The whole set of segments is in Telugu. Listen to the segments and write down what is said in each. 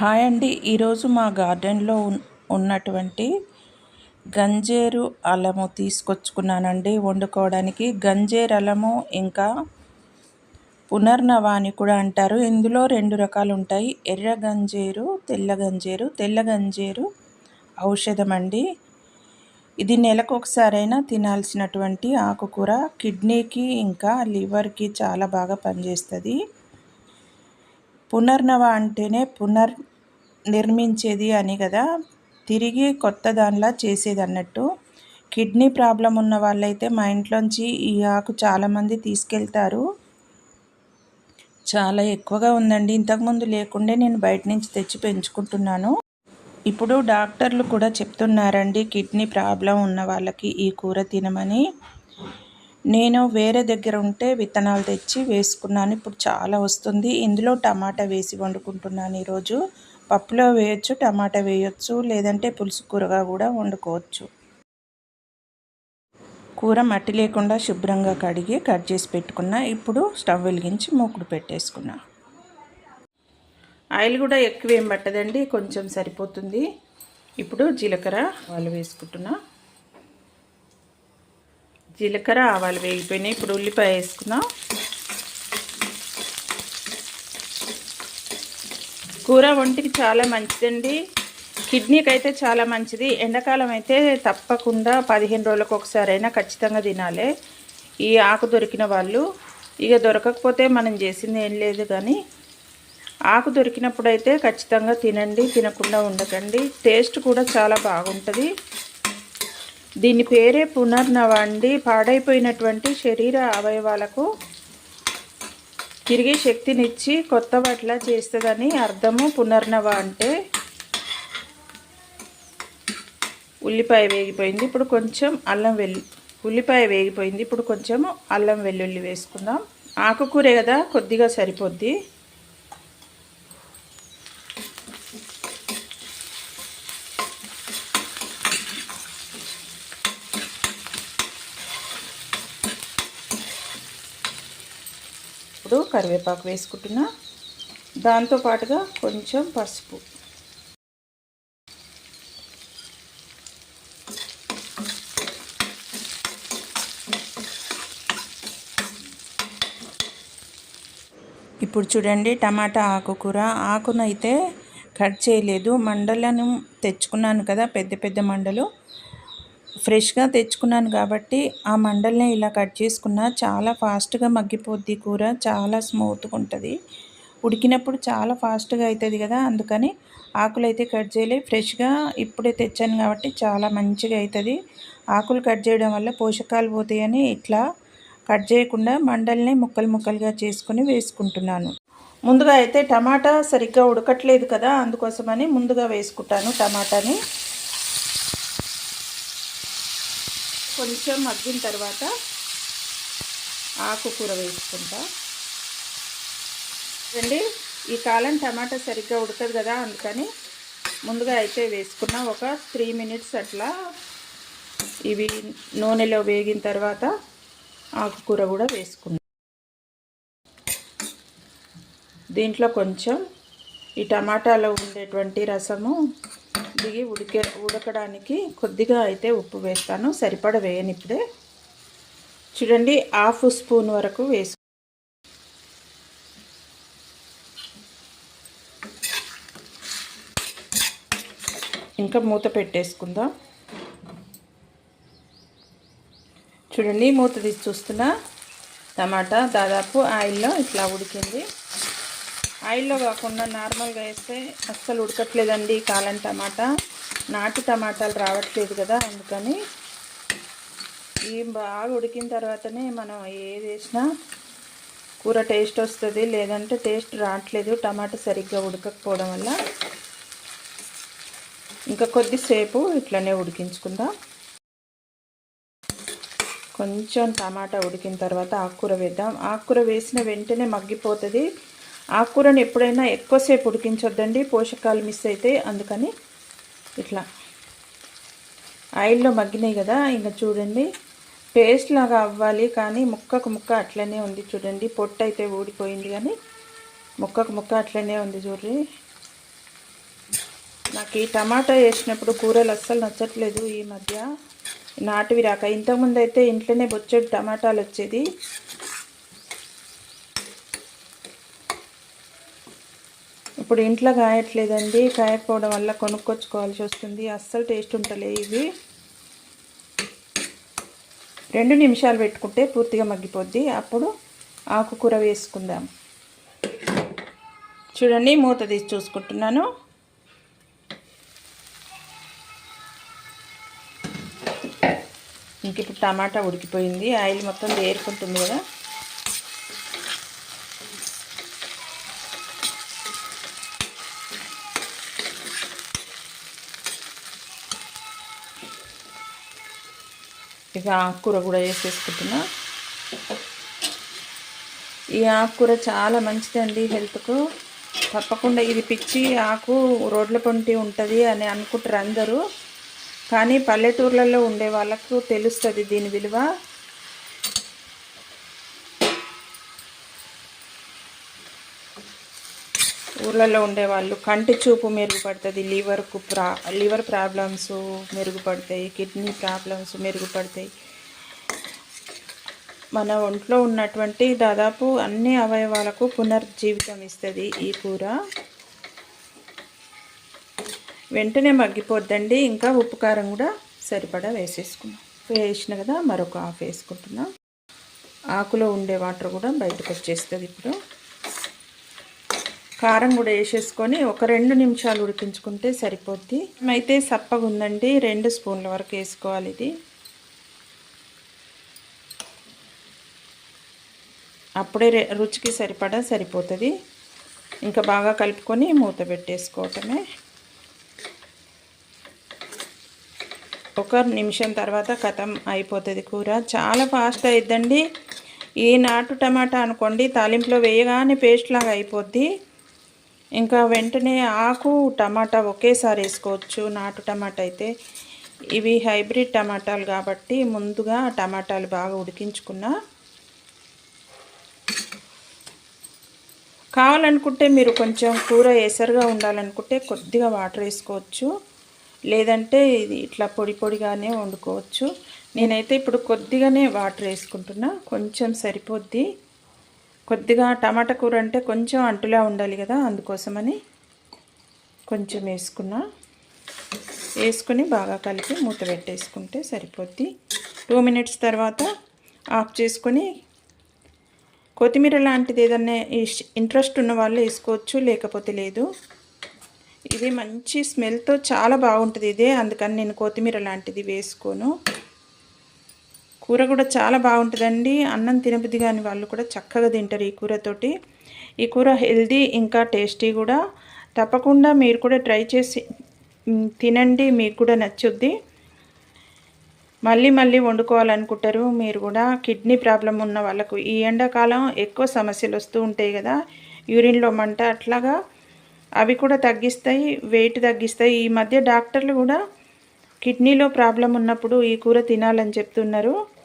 హాయ్ అండి. ఈరోజు మా గార్డెన్లో ఉన్నటువంటి గంజేరు అలము తీసుకొచ్చుకున్నానండి. వండుకోవడానికి గంజేరు అలము ఇంకా పునర్నవ అని కూడా అంటారు. ఇందులో రెండు రకాలు ఉంటాయి. ఎర్ర గంజేరు తెల్ల గంజేరు. తెల్ల గంజేరు ఔషధం అండి ఇది నెలకు ఒకసారైనా తినాల్సినటువంటి ఆకుకూర. కిడ్నీకి ఇంకా లివర్కి చాలా బాగా పనిచేస్తుంది. పునర్నవ అంటేనే పునర్ నిర్మించేది అని కదా? తిరిగి కొత్త దానిలా చేసేది అన్నట్టు కిడ్నీ ప్రాబ్లం ఉన్న వాళ్ళైతే మా ఇంట్లోంచి ఈ ఆకు చాలామంది తీసుకెళ్తారు. చాలా ఎక్కువగా ఉందండి. ఇంతకుముందు లేకుండే నేను బయట నుంచి తెచ్చి పెంచుకుంటున్నాను. ఇప్పుడు డాక్టర్లు కూడా చెప్తున్నారండి కిడ్నీ ప్రాబ్లం ఉన్న వాళ్ళకి ఈ కూర తినమని. నేను వేరే దగ్గర ఉంటే విత్తనాలు తెచ్చి వేసుకున్నాను. ఇప్పుడు చాలా వస్తుంది. ఇందులో టమాటా వేసి వండుకుంటున్నాను ఈరోజు. పప్పులో వేయొచ్చు టమాటా వేయొచ్చు లేదంటే పులుసు కూరగా కూడా వండుకోవచ్చు. కూర మట్టి లేకుండా శుభ్రంగా కడిగి కట్ చేసి పెట్టుకున్నా. ఇప్పుడు స్టవ్ వెలిగించి మూకుడు పెట్టేసుకున్నా. ఆయిల్ కూడా ఎక్కువ ఏం పట్టదండి. కొంచెం సరిపోతుంది. ఇప్పుడు జీలకర్ర వాళ్ళు వేసుకుంటున్నా. జీలకర్ర ఆవాలు వేగిపోయినాయి. ఇప్పుడు ఉల్లిపాయ వేసుకుందాం. కూర ఒంటికి చాలా మంచిదండి. కిడ్నీకి అయితే చాలా మంచిది. ఎండాకాలం అయితే తప్పకుండా పదిహేను రోజులకు ఒకసారైనా ఖచ్చితంగా తినాలి. ఈ ఆకు దొరికిన వాళ్ళు ఇక దొరకకపోతే మనం చేసింది ఏం లేదు కానీ ఆకు దొరికినప్పుడు అయితే ఖచ్చితంగా తినండి తినకుండా ఉండకండి. టేస్ట్ కూడా చాలా బాగుంటుంది. దీని పేరే పునర్నవ అండి పాడైపోయినటువంటి శరీర అవయవాలకు తిరిగి శక్తినిచ్చి కొత్త వాటిలా చేస్తుందని అర్థము పునర్నవ అంటే ఉల్లిపాయ వేగిపోయింది. ఇప్పుడు కొంచెం అల్లం వెల్లు ఉల్లిపాయ వేగిపోయింది. ఇప్పుడు కొంచెం అల్లం వెల్లుల్లి వేసుకుందాం. ఆకుకూరే కదా కొద్దిగా సరిపోద్ది. ఇప్పుడు కరివేపాకు వేసుకుంటున్నా. దాంతోపాటుగా కొంచెం పసుపు. ఇప్పుడు చూడండి టమాటా ఆకుకూర. ఆకునైతే కట్ చేయలేదు. మండలను తెచ్చుకున్నాను కదా పెద్ద పెద్ద మండలు. ఫ్రెష్గా తెచ్చుకున్నాను కాబట్టి ఆ మండల్ని ఇలా కట్ చేసుకున్న చాలా ఫాస్ట్గా మగ్గిపోద్ది కూర చాలా స్మూత్గా ఉంటుంది. ఉడికినప్పుడు చాలా ఫాస్ట్గా అవుతుంది కదా అందుకని ఆకులు అయితే కట్ చేయలే. ఫ్రెష్గా ఇప్పుడే తెచ్చాను కాబట్టి చాలా మంచిగా అవుతుంది. ఆకులు కట్ చేయడం వల్ల పోషకాలు పోతాయని ఇట్లా కట్ చేయకుండా మండల్ని ముక్కలు ముక్కలుగా చేసుకుని వేసుకుంటున్నాను. ముందుగా అయితే టమాటా సరిగ్గా ఉడకట్లేదు కదా అందుకోసమని ముందుగా వేసుకుంటాను టమాటాని. కొంచెం మగ్గిన తర్వాత ఆకుకూర వేసుకుంటా. అండి ఈ కాలం టమాటా సరిగ్గా ఉడకదు కదా అందుకని ముందుగా అయితే వేసుకున్న ఒక త్రీ మినిట్స్ అట్లా ఇవి నూనెలో వేగిన తర్వాత ఆకుకూర కూడా వేసుకున్నాం. దీంట్లో కొంచెం ఈ టమాటాలో ఉండేటువంటి రసము దిగి ఉడికే ఉడకడానికి కొద్దిగా అయితే ఉప్పు వేస్తాను. సరిపడ వేయని ఇప్పుడే. చూడండి హాఫ్ స్పూన్ వరకు వేసు. ఇంకా మూత పెట్టేసుకుందాం. చూడండి మూత తీసి చూస్తున్నా. టమాటా దాదాపు ఆయిల్లో ఇట్లా ఉడికింది. ఆయిల్లో కాకుండా నార్మల్గా వేస్తే అస్సలు ఉడకట్లేదండి కాలం టమాటా. నాటు టమాటాలు రావట్లేదు కదా అందుకని. ఈ బాగా ఉడికిన తర్వాతనే మనం ఏది వేసినా కూర టేస్ట్ వస్తుంది లేదంటే టేస్ట్ రావట్లేదు టమాటా సరిగ్గా ఉడకకపోవడం వల్ల. ఇంకా కొద్దిసేపు ఇట్లనే ఉడికించుకుందాం. కొంచెం టమాటా ఉడికిన తర్వాత ఆకుకూర వేద్దాం. ఆకుకూర వేసిన వెంటనే మగ్గిపోతుంది. ఆకుకూరని ఎప్పుడైనా ఎక్కువసేపు ఉడికించొద్దండి పోషకాలు మిస్ అయితే అందుకని ఇట్లా. ఆయిల్లో మగ్గినాయి కదా ఇంకా చూడండి. పేస్ట్ లాగా అవ్వాలి కానీ ముక్కకు ముక్క అట్లనే ఉంది చూడండి. పొట్టు అయితే ఊడిపోయింది కానీ ముక్కకు ముక్క అట్లనే ఉంది చూడండి. నాకు ఈ టమాటా వేసినప్పుడు కూరలు అస్సలు నచ్చట్లేదు ఈ మధ్య. నాటివి రాక. ఇంతకుముందు అయితే ఇంట్లోనే బొచ్చెడు టమాటాలు వచ్చేది. ఇప్పుడు ఇంట్లో కాయట్లేదండి. కాయకపోవడం వల్ల కొనుక్కొచ్చుకోవాల్సి వస్తుంది. అస్సలు టేస్ట్ ఉంటలే ఇవి. రెండు నిమిషాలు పెట్టుకుంటే పూర్తిగా మగ్గిపోద్ది. అప్పుడు ఆకుకూర వేసుకుందాం. చూడండి మూత తీసి చూసుకుంటున్నాను. ఇంక ఇప్పుడు టమాటా ఉడికిపోయింది. ఆయిల్ మొత్తం ఏరుకుంటుంది కదా. ఇక ఆకుకూర కూడా వేసేసుకుంటున్నా ఈ ఆకుకూర చాలా మంచిదండి హెల్త్కు. తప్పకుండా ఇది పిచ్చి ఆకు రోడ్ల పొంటి ఉంటుంది అని అనుకుంటారు అందరూ. కానీ పల్లెటూర్లలో ఉండే వాళ్ళకు తెలుస్తుంది దీని విలువ. ఊర్లలో ఉండేవాళ్ళు. కంటి చూపు మెరుగుపడుతుంది లివర్కు ప్రా లివర్ ప్రాబ్లమ్స్ మెరుగుపడతాయి కిడ్నీ ప్రాబ్లమ్స్ మెరుగుపడతాయి. మన ఒంట్లో ఉన్నటువంటి దాదాపు అన్ని అవయవాలకు పునర్జీవితం ఇస్తుంది ఈ కూర. వెంటనే మగ్గిపోద్దండి ఇంకా ఉప్పు కారం కూడా సరిపడా వేసేసుకున్నాం వేసిన కదా మరొక ఆఫ్ వేసుకుంటున్నాం. ఆకులో ఉండే వాటర్ కూడా బయటకు వచ్చేస్తుంది ఇప్పుడు. కారం కూడా వేసేసుకొని ఒక రెండు నిమిషాలు ఉడికించుకుంటే సరిపోద్ది. అయితే సప్పగా ఉందండి. రెండు స్పూన్ల వరకు వేసుకోవాలి ఇది. అప్పుడే రుచికి సరిపడా సరిపోతుంది. ఇంకా బాగా కలుపుకొని మూత పెట్టేసుకోవటమే. ఒక నిమిషం తర్వాత కథం అయిపోతుంది కూర. చాలా ఫాస్ట్ అయిద్దండి. ఈ నాటు టమాటా అనుకోండి తాలింపులో వేయగానే పేస్ట్ లాగా అయిపోద్ది. ఇంకా వెంటనే ఆకు టమాటా ఒకేసారి వేసుకోవచ్చు. నాటు టమాటా అయితే ఇవి హైబ్రిడ్ టమాటాలు కాబట్టి ముందుగా టమాటాలు బాగా ఉడికించుకున్నా కావాలనుకుంటే మీరు కొంచెం కూర ఎసరుగా ఉండాలనుకుంటే కొద్దిగా వాటర్ వేసుకోవచ్చు. లేదంటే ఇది ఇట్లా పొడి పొడిగానే వండుకోవచ్చు. నేనైతే ఇప్పుడు కొద్దిగానే వాటర్ వేసుకుంటున్నా. కొంచెం సరిపోద్ది. కొద్దిగా టమాటా కూర అంటే కొంచెం అంటులా ఉండాలి కదా అందుకోసమని కొంచెం వేసుకున్నా. వేసుకుని బాగా కలిపి మూత పెట్టేసుకుంటే సరిపోద్ది. టూ మినిట్స్ తర్వాత ఆఫ్ చేసుకొని కొత్తిమీర లాంటిది ఏదన్నా ఇంట్రెస్ట్ ఉన్న వాళ్ళు వేసుకోవచ్చు లేకపోతే లేదు. ఇది మంచి స్మెల్తో చాలా బాగుంటుంది ఇదే. అందుకని నేను కొత్తిమీర లాంటిది వేసుకోను. కూర కూడా చాలా బాగుంటుందండి. అన్నం తినబుద్ది కాని వాళ్ళు కూడా చక్కగా తింటారు ఈ కూరతోటి. ఈ కూర హెల్దీ ఇంకా టేస్టీ కూడా. తప్పకుండా మీరు కూడా ట్రై చేసి తినండి. మీకు కూడా నచ్చుద్ది. మళ్ళీ మళ్ళీ వండుకోవాలనుకుంటారు. మీరు కూడా కిడ్నీ ప్రాబ్లం ఉన్న వాళ్ళకు ఈ ఎండాకాలం ఎక్కువ సమస్యలు వస్తూ ఉంటాయి కదా. యూరిన్లో మంట అట్లాగా అవి కూడా తగ్గిస్తాయి వెయిట్ తగ్గిస్తాయి. ఈ మధ్య డాక్టర్లు కూడా కిడ్నీలో ప్రాబ్లం ఉన్నప్పుడు ఈ కూర తినాలని చెప్తున్నారు.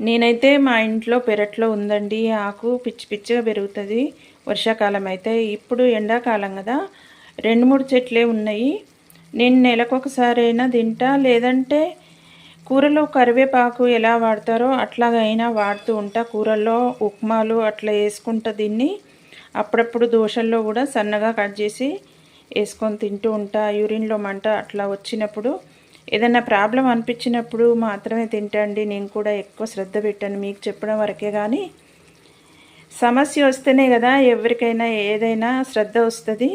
నేనైతే మా ఇంట్లో పెరట్లో ఉందండి ఆకు పిచ్చి పిచ్చిగా పెరుగుతుంది. వర్షాకాలం అయితే ఇప్పుడు ఎండాకాలం కదా. రెండు మూడు చెట్లే ఉన్నాయి. నేను నెలకొకసారైనా తింటా లేదంటే కూరలో కరివేపాకు ఎలా వాడతారో అట్లాగైనా వాడుతూ ఉంటా. కూరల్లో ఉప్మాలు అట్లా వేసుకుంటా దీన్ని. అప్పుడప్పుడు దోశల్లో కూడా సన్నగా కట్ చేసి వేసుకొని తింటూ ఉంటా. యూరిన్లో మంట అట్లా వచ్చినప్పుడు ఏదైనా ప్రాబ్లం అనిపించినప్పుడు మాత్రమే తింటండి. నేను కూడా ఎక్కువ శ్రద్ధ పెట్టాను. మీకు చెప్పడం వరకే కానీ సమస్య వస్తేనే కదా ఎవరికైనా ఏదైనా శ్రద్ధ వస్తుంది.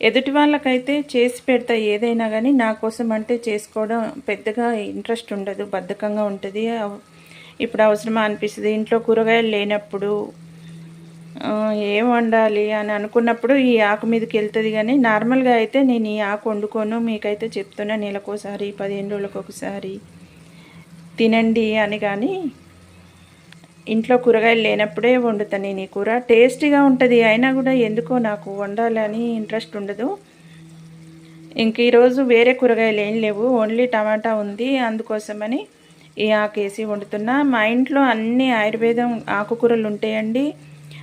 ఎదుటి వాళ్ళకైతే చేసి పెడతా ఏదైనా కానీ నా కోసం అంటే చేసుకోవడం పెద్దగా ఇంట్రెస్ట్ ఉండదు. బద్ధకంగా ఉంటుంది. ఇప్పుడు అవసరమా అనిపిస్తుంది. ఇంట్లో కూరగాయలు లేనప్పుడు ఏం వండాలి అని అనుకున్నప్పుడు ఈ ఆకు మీదకి వెళ్తుంది కానీ నార్మల్గా అయితే నేను ఈ ఆకు వండుకోను. మీకైతే చెప్తున్నా నెలకోసారి పదిహేను రోజులకు ఒకసారి తినండి అని కానీ ఇంట్లో కూరగాయలు లేనప్పుడే వండుతాను నేను ఈ కూర. టేస్టీగా ఉంటుంది అయినా కూడా ఎందుకో నాకు వండాలని ఇంట్రెస్ట్ ఉండదు. ఇంక ఈరోజు వేరే కూరగాయలు ఏం లేవు. ఓన్లీ టమాటా ఉంది. అందుకోసమని ఈ ఆకేసి వండుతున్నా. మా ఇంట్లో అన్ని ఆయుర్వేదం ఆకుకూరలు ఉంటాయండి.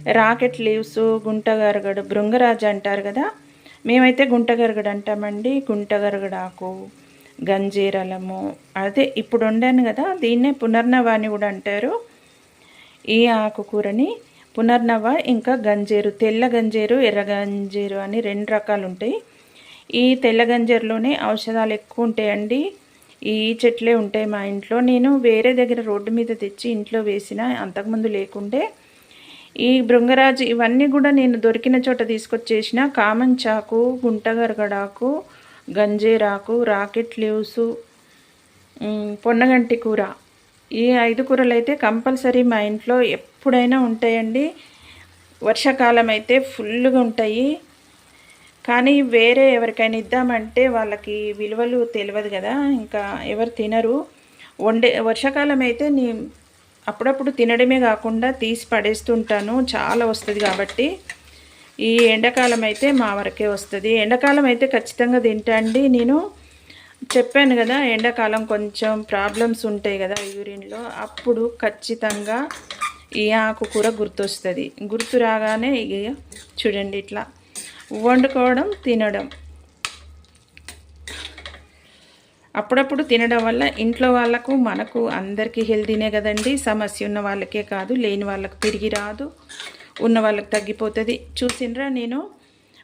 రాకెట్ లీవ్స్ గుంటగరగడు భృంగరాజు అంటారు కదా. మేమైతే గుంటగరగడ అంటామండి. గుంటగరగడాకు గంజీరలము అదే ఇప్పుడు వండాను కదా దీన్నే పునర్నవాని కూడా అంటారు. ఈ ఆకుకూరని పునర్నవ ఇంకా గంజేరు తెల్ల గంజేరు ఎర్ర గంజేరు అని రెండు రకాలు ఉంటాయి. ఈ తెల్ల గంజేరులోనే ఔషధాలు ఎక్కువ ఉంటాయండి. ఈ చెట్లే ఉంటాయి మా ఇంట్లో. నేను వేరే దగ్గర రోడ్డు మీద తెచ్చి ఇంట్లో వేసిన అంతకుముందు లేకుండే ఈ భృంగరాజు ఇవన్నీ కూడా నేను దొరికిన చోట తీసుకొచ్చేసిన కామన్ చాకు గుంటగరగడాకు గంజేరాకు రాకెట్ లీవ్స్ పొన్నగంటి కూర. ఈ ఐదు కూరలు అయితే కంపల్సరీ మా ఇంట్లో ఎప్పుడైనా ఉంటాయండి. వర్షాకాలం అయితే ఫుల్గా ఉంటాయి. కానీ వేరే ఎవరికైనా ఇద్దామంటే వాళ్ళకి విలువలు తెలియదు కదా. ఇంకా ఎవరు తినరు. వండే వర్షాకాలం అయితే నీ అప్పుడప్పుడు తినడమే కాకుండా తీసి పడేస్తుంటాను. చాలా వస్తుంది కాబట్టి. ఈ ఎండాకాలం అయితే మా వరకే వస్తుంది. ఎండాకాలం అయితే ఖచ్చితంగా తింటా అండి. నేను చెప్పాను కదా ఎండాకాలం కొంచెం ప్రాబ్లమ్స్ ఉంటాయి కదా యూరిన్లో. అప్పుడు ఖచ్చితంగా ఈ ఆకుకూర గుర్తొస్తుంది. గుర్తు రాగానే ఇక చూడండి ఇట్లా వండుకోవడం తినడం. అప్పుడప్పుడు తినడం వల్ల ఇంట్లో వాళ్ళకు మనకు అందరికీ హెల్తీనే కదండి. సమస్య ఉన్న వాళ్ళకే కాదు లేని వాళ్ళకు తిరిగి రాదు ఉన్న వాళ్ళకి తగ్గిపోతుంది. చూసినరా నేను?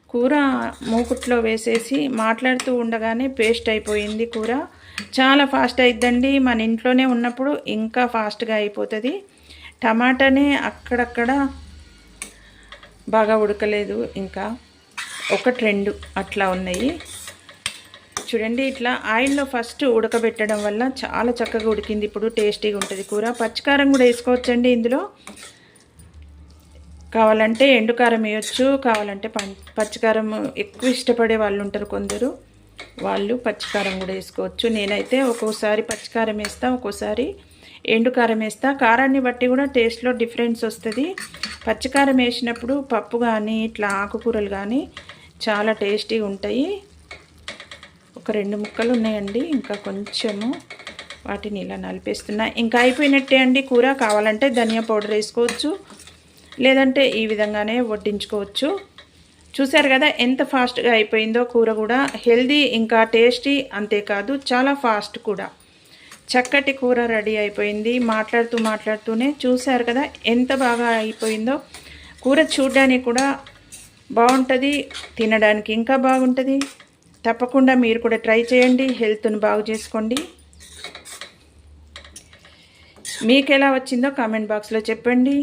కూర మూకుట్లో వేసేసి మాట్లాడుతూ ఉండగానే పేస్ట్ అయిపోయింది కూర. చాలా ఫాస్ట్ అయిద్దండి. మన ఇంట్లోనే ఉన్నప్పుడు ఇంకా ఫాస్ట్గా అయిపోతుంది. టమాటానే అక్కడక్కడ బాగా ఉడకలేదు ఇంకా. ఒకటి రెండు అట్లా ఉన్నాయి. చూడండి ఇట్లా ఆయిల్లో ఫస్ట్ ఉడకబెట్టడం వల్ల చాలా చక్కగా ఉడికింది. ఇప్పుడు టేస్టీగా ఉంటుంది కూర. పచ్చికారం కూడా వేసుకోవచ్చండి ఇందులో. కావాలంటే ఎండుకారం వేయచ్చు కావాలంటే పచ్చికారం ఎక్కువ ఇష్టపడే వాళ్ళు ఉంటారు కొందరు. వాళ్ళు పచ్చికారం కూడా వేసుకోవచ్చు. నేనైతే ఒక్కోసారి పచ్చికారం వేస్తా ఒక్కోసారి ఎండుకారం వేస్తా. కారాన్ని బట్టి కూడా టేస్ట్లో డిఫరెన్స్ వస్తుంది. పచ్చికారం వేసినప్పుడు పప్పు కానీ ఇట్లా ఆకుకూరలు కానీ చాలా టేస్టీగా ఉంటాయి. ఒక రెండు ముక్కలు ఉన్నాయండి. ఇంకా కొంచెము వాటిని ఇలా నలిపేస్తున్నా. ఇంకా అయిపోయినట్టే అండి కూర. కావాలంటే ధనియా పౌడర్ వేసుకోవచ్చు. లేదంటే ఈ విధంగానే వడ్డించుకోవచ్చు. చూశారు కదా ఎంత ఫాస్ట్గా అయిపోయిందో కూర కూడా. హెల్దీ ఇంకా టేస్టీ అంతేకాదు చాలా ఫాస్ట్ కూడా. చక్కటి కూర రెడీ అయిపోయింది. మాట్లాడుతూ మాట్లాడుతూనే చూశారు కదా ఎంత బాగా అయిపోయిందో. కూర చూడడానికి కూడా బాగుంటుంది తినడానికి ఇంకా బాగుంటుంది. తప్పకుండా మీరు కూడా ట్రై చేయండి హెల్త్ను బాగు చేసుకోండి. మీకు ఎలా వచ్చిందో కామెంట్ బాక్స్లో చెప్పండి.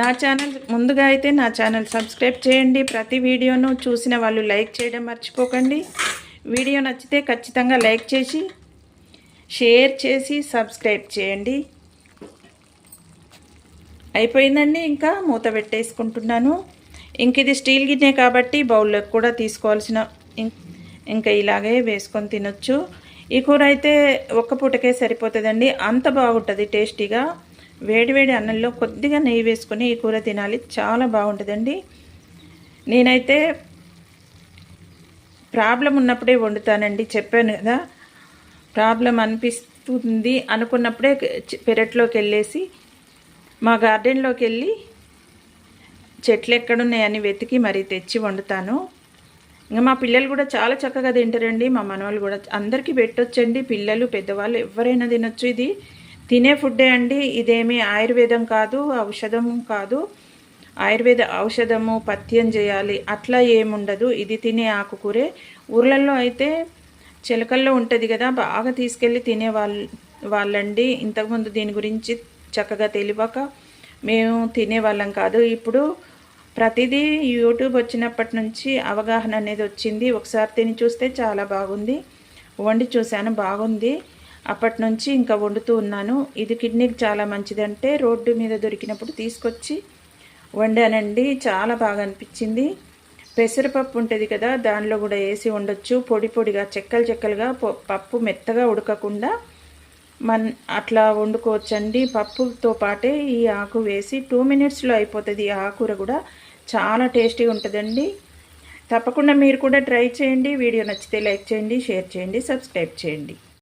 నా ఛానల్ ముందుగా అయితే నా ఛానల్ సబ్స్క్రైబ్ చేయండి. ప్రతి వీడియోను చూసిన వాళ్ళు లైక్ చేయడం మర్చిపోకండి. వీడియో నచ్చితే ఖచ్చితంగా లైక్ చేసి షేర్ చేసి సబ్స్క్రైబ్ చేయండి. అయిపోయిందండి ఇంకా మూత పెట్టేసుకుంటున్నాను. ఇంక ఇది స్టీల్ గిన్నె కాబట్టి బౌల్లోకి కూడా తీసుకోవాల్సిన ఇంకా ఇలాగే వేసుకొని తినొచ్చు. ఈ కూర అయితే ఒక్క పూటకే సరిపోతుందండి. అంత బాగుంటుంది టేస్టీగా. వేడివేడి అన్నంలో కొద్దిగా నెయ్యి వేసుకొని ఈ కూర తినాలి. చాలా బాగుంటుందండి. నేనైతే ప్రాబ్లం ఉన్నప్పుడే వండుతానండి. చెప్పాను కదా ప్రాబ్లం అనిపిస్తుంది అనుకున్నప్పుడే పెరట్లోకి వెళ్ళేసి మా గార్డెన్లోకి వెళ్ళి చెట్లు ఎక్కడున్నాయని వెతికి మరీ తెచ్చి వండుతాను. ఇంకా మా పిల్లలు కూడా చాలా చక్కగా తింటారండి. మా మనవాళ్ళు కూడా అందరికీ పెట్టొచ్చండి. పిల్లలు పెద్దవాళ్ళు ఎవరైనా తినొచ్చు ఇది. తినే ఫుడ్డే అండి. ఇదేమి ఆయుర్వేదం కాదు ఔషధం కాదు. ఆయుర్వేద ఔషధము పథ్యం చేయాలి. అట్లా ఏముండదు. ఇది తినే ఆకుకూరే. ఊర్లలో అయితే చిలకల్లో ఉంటుంది కదా బాగా తీసుకెళ్ళి తినే వాళ్ళు వాళ్ళండి. ఇంతకుముందు దీని గురించి చక్కగా తెలియక మేము తినేవాళ్ళం కాదు. ఇప్పుడు ప్రతిదీ యూట్యూబ్ వచ్చినప్పటి నుంచి అవగాహన అనేది వచ్చింది. ఒకసారి తిని చూస్తే చాలా బాగుంది. వండి చూశాను బాగుంది. అప్పటి నుంచి ఇంకా వండుతూ ఉన్నాను. ఇది కిడ్నీకి చాలా మంచిదంటే రోడ్డు మీద దొరికినప్పుడు తీసుకొచ్చి వండానండి. చాలా బాగా అనిపించింది. పెసరపప్పు ఉంటుంది కదా దానిలో కూడా వేసి ఉండొచ్చు పొడి పొడిగా చెక్కలు చెక్కలుగా పప్పు మెత్తగా ఉడకకుండా మన్ అట్లా వండుకోవచ్చండి. పప్పుతో పాటే ఈ ఆకు వేసి టూ మినిట్స్లో అయిపోతుంది. ఈ ఆకుకూర కూడా చాలా టేస్టీగా ఉంటుందండి. తప్పకుండా మీరు కూడా ట్రై చేయండి. వీడియో నచ్చితే లైక్ చేయండి షేర్ చేయండి సబ్స్క్రైబ్ చేయండి.